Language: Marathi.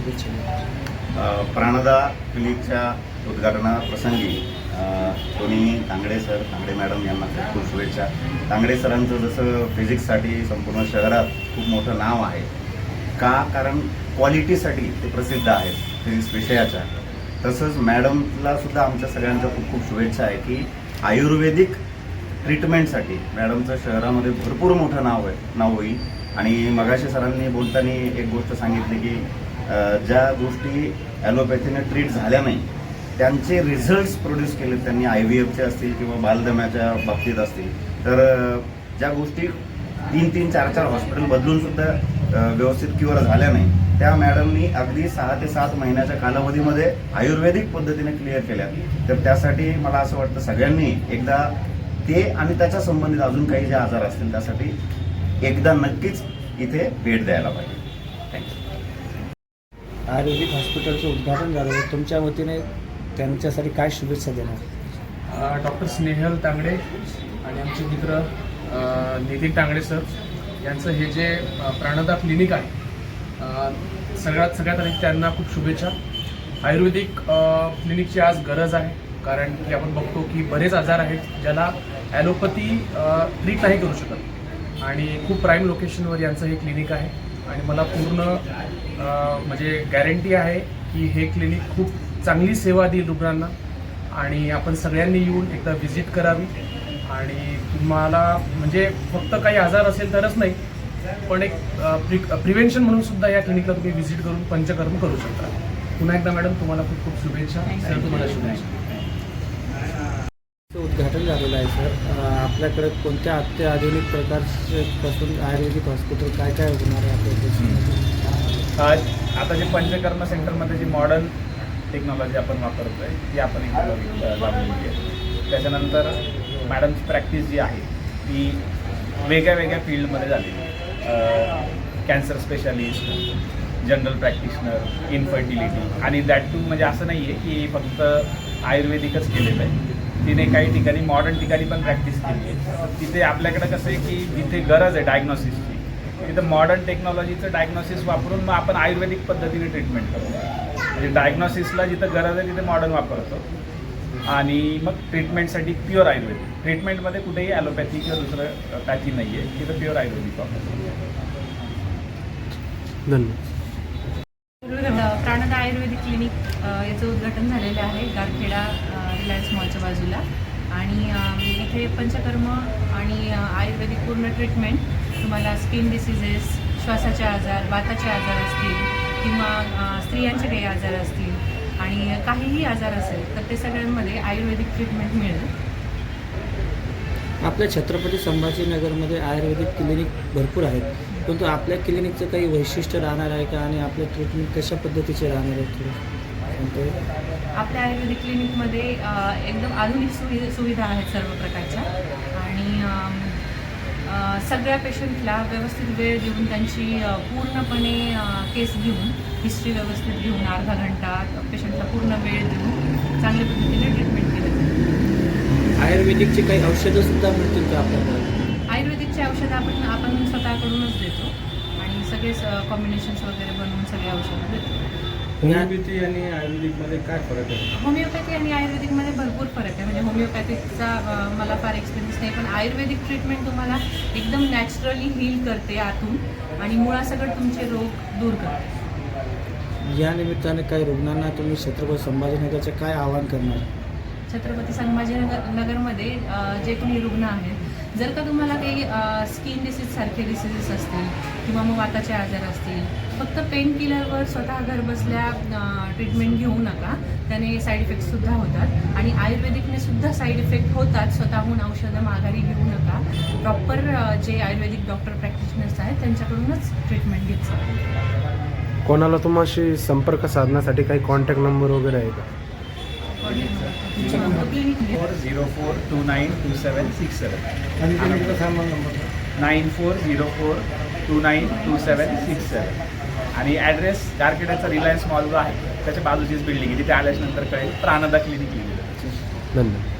शुभेच्छा प्राणदा क्लिनिकच्या उद्घाटनाप्रसंगी दोन्ही तांगडे सर तांगडे मॅडम यांना खूप खूप शुभेच्छा. तांगडे सरांचं जसं फिजिक्ससाठी संपूर्ण शहरात खूप मोठं नाव आहे का? कारण क्वालिटीसाठी ते प्रसिद्ध आहेत फिजिक्स विषयाच्या. तसंच मॅडमला सुद्धा आमच्या सगळ्यांच्या खूप खूप शुभेच्छा आहे की आयुर्वेदिक ट्रीटमेंटसाठी मॅडमचं शहरामध्ये भरपूर मोठं नाव आहे नाव होईल. आणि मगाशी सरांनी बोलताना एक गोष्ट सांगितली की ज्या गोष्टी ॲलोपॅथीने ट्रीट झाल्या नाही त्यांचे रिझल्ट्स प्रोड्यूस केले त्यांनी आय व्ही एफचे असतील किंवा बालदम्याच्या बाबतीत असतील. तर ज्या गोष्टी तीन तीन चार चार हॉस्पिटल बदलूनसुद्धा व्यवस्थित क्युअर झाल्या नाही त्या मॅडमनी अगदी सहा ते सात महिन्याच्या कालावधीमध्ये आयुर्वेदिक पद्धतीने क्लिअर केल्या. तर त्यासाठी मला असं वाटतं सगळ्यांनी एकदा ते आणि त्याच्या संबंधित अजून काही जे आजार असतील त्यासाठी एकदा नक्कीच इथे भेट द्यायला पाहिजे. आयुर्वेदिक हॉस्पिटलचं उद्घाटन झालं आहे. तुमच्या वतीने त्यांच्यासाठी काय शुभेच्छा देणार? डॉक्टर स्नेहल तांगडे आणि आमचे मित्र नितीन तांगडे सर यांचं हे जे प्राणदा क्लिनिक आहे सगळ्यात सगळ्यात आधी त्यांना खूप शुभेच्छा. आयुर्वेदिक क्लिनिकची आज गरज आहे कारण की आपण बघतो की बरेच आजार आहेत ज्याला ॲलोपॅथी ट्रीट नाही करू शकत. आणि खूप प्राईम लोकेशनवर यांचं हे क्लिनिक आहे. आणि मला पूर्ण म्हणजे गॅरंटी आहे की हे क्लिनिक खूप चांगली सेवा देईल रुग्णांना. आणि आपण सगळ्यांनी येऊन एकदा व्हिजिट करावी. आणि तुम्हाला म्हणजे फक्त काही आजार असेल तरच नाही पण एक प्रि प्रिव्हेन्शन म्हणून सुद्धा या क्लिनिकला तुम्ही व्हिजिट करून पंचकर्म करू शकता. पुन्हा एकदा मॅडम तुम्हाला खूप खूप शुभेच्छा. सर तुम्हाला शुभेच्छा उद्घाटन झालेलं आहे सर अं, आपल्याकडे कोणत्या अत्याधुनिक प्रकारपासून आयुर्वेदिक हॉस्पिटल काय काय होणार आहे आपल्या देशामध्ये? आता जे पंचकर्म सेंटरमध्ये जी मॉडर्न टेक्नॉलॉजी आपण वापरतो आहे ती आपण इथे लावलेली आहे. त्याच्यानंतर मॅडमची प्रॅक्टिस जी आहे ती वेगळ्या वेगळ्या फील्डमध्ये झालेली cancer specialist general practitioner infertility आणि दॅट टू म्हणजे असं नाही आहे की फक्त आयुर्वेदिकच केलेलं आहे. तिने काही ठिकाणी मॉडर्न ठिकाणी पण प्रॅक्टिस केली आहे. तिथे आपल्याकडे कसं आहे की जिथे गरज आहे डायग्नॉसिसची तिथं मॉडर्न टेक्नॉलॉजीचं डायग्नॉसिस वापरून मग आपण आयुर्वेदिक पद्धतीने ट्रीटमेंट करतो. म्हणजे डायग्नॉसिसला जिथं गरज आहे तिथे मॉडर्न वापरतो. आणि मग ट्रीटमेंटसाठी प्युअर आयुर्वेदिक. ट्रीटमेंटमध्ये कुठेही ॲलोपॅथी किंवा दुसरं पॅथी नाही आहे तिथं प्युअर आयुर्वेदिक वापरतो. धन्यवाद. प्राणदा आयुर्वेदिक क्लिनिक याचं उद्घाटन झालेलं आहे गारखेडा रिलायन्स मॉलच्या बाजूला. आणि इथे पंचकर्म आणि आयुर्वेदिक पूर्ण ट्रीटमेंट तुम्हाला स्किन डिसिजेस श्वासाचे आजार वाताचे आजार असतील किंवा स्त्रियांचे काही आजार असतील आणि काहीही आजार असेल तर ते सगळ्यांमध्ये आयुर्वेदिक ट्रीटमेंट मिळेल. आपल्या छत्रपती संभाजीनगरमध्ये आयुर्वेदिक क्लिनिक भरपूर आहेत. परंतु आपल्या क्लिनिकचं काही वैशिष्ट्य राहणार आहे का? आणि आपले ट्रीटमेंट कशा पद्धतीचे राहणार आहे थोडं आपल्या आयुर्वेदिक क्लिनिकमध्ये एकदम आधुनिक सुवि सुविधा आहेत सर्व प्रकारच्या. आणि सगळ्या पेशंटला व्यवस्थित वेळ देऊन त्यांची पूर्णपणे केस घेऊन हिस्ट्री व्यवस्थित घेऊन अर्धा घंटा पेशंटला पूर्ण वेळ देऊन चांगल्या पद्धतीने ट्रीटमेंट आयुर्वेदिकची काही औषधं सुद्धा मिळतील का आपल्याकडे आयुर्वेदिकचे औषधं आपण आपण स्वतःकडूनच देतो. आणि सगळेच कॉम्बिनेशन्स वगैरे बनवून सगळे औषधं देतो. होमिओपॅथी आणि आयुर्वेदिकमध्ये काय फरक आहे? होमिओपॅथी आणि आयुर्वेदिकमध्ये भरपूर फरक आहे. म्हणजे होमिओपॅथिकचा अ, मला फार एक्सपिरियन्स नाही पण आयुर्वेदिक ट्रीटमेंट तुम्हाला एकदम नॅचरली हील करते आतून आणि मुळासकट तुमचे रोग दूर करते. या निमित्ताने काही रुग्णांना तुम्ही छत्रपती संभाजीनगरचे काय आवाहन करणार? छत्रपती संभाजीनगर नगरमध्ये जे कोणी रुग्ण आहेत जर का तुम्हाला काही स्किन डिसीज सारखे डिसीजेस असतील किंवा मग वाताचे आजार असतील फक्त पेन किलरवर स्वतः घर बसल्या ट्रीटमेंट घेऊ नका. त्याने साईड इफेक्टसुद्धा होतात. आणि आयुर्वेदिकने सुद्धा साईड इफेक्ट होतात. स्वतःहून औषधं माघारी घेऊ नका. प्रॉपर जे आयुर्वेदिक डॉक्टर प्रॅक्टिशनर्स आहेत त्यांच्याकडूनच ट्रीटमेंट घेत कोणाला तुम्हाशी संपर्क साधण्यासाठी काही कॉन्टॅक्ट नंबर वगैरे आहे का? Four zero four two nine two seven six seven nine four zero four two nine two seven six seven आणि ॲड्रेस गारखेड्याचा रिलायन्स मॉल जो आहे त्याच्या बाजूचीच बिल्डिंग आहे. तिथे आल्याच्यानंतर कळेल. प्राणदा क्लिनिक लिहिलेलं. धन्यवाद.